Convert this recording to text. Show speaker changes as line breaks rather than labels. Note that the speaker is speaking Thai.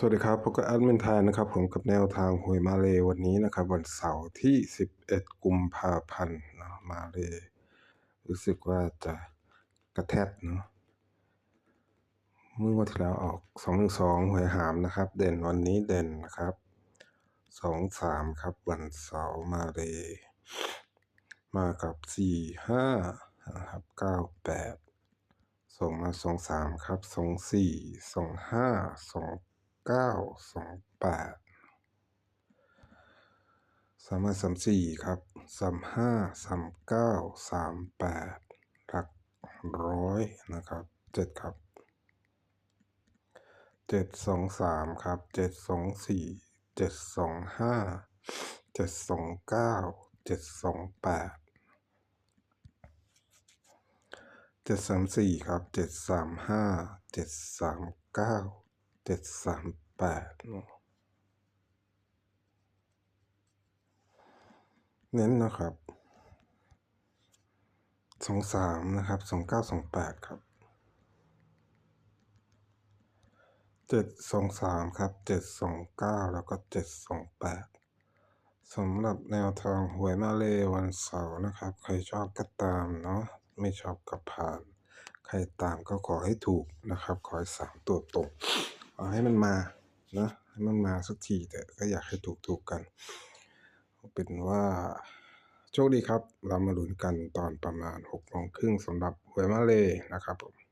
สวัสดีครับพบกับแอดมินไทยนะครับผมกับแนวทางหวยมาเลยวันนี้นะครับ วันเสาร์ที่ 11 กุมภาพันธ์เนาะมาเลยรู้สึกว่าจะกระแทกเนาะเมื่อวันที่แล้วออก 212หวยหามนะครับ เด่นวันนี้เด่นนะครับ 23 ครับวันเสาร์มาเลยมากับ 45นะครับ98ส่งมาสองสามครับสองสี่สองห้าสอง เก้าสองแปดสามารถสามสี่ครับสามห้าสามเก้าสามแปดหลักร้อยนะครับเจ็ดครับเจ็ดสองสามครับเจ็ดสองสี่เจ็ดสองห้าเจ็ดสองเก้าเจ็ดสองแปดเจ็ดสามสี่ครับเจ็ดสามห้าเจ็ดสามเก้า เจ็ดสามแปดเน้นนะครับสองสามนะครับสองเก้าสองแปดครับเจ็ดสองสามครับเจ็ดสองเก้าแล้วก็เจ็ดสองแปดสำหรับแนวทางหวยมาเลวันเสาร์นะครับ ใครชอบก็ตามเนาะไม่ชอบก็ผ่าน ใครตามก็ขอให้ถูกนะครับ ขอให้สามตัวตรง เอาให้มันมานะให้มันมาสักทีแต่ก็อยากให้ถูกถูกกัน เป็นว่าโชคดีครับ เรามาลุ้นกันตอนประมาณหกโมงครึ่งสำหรับหวยมาเลยนะครับผม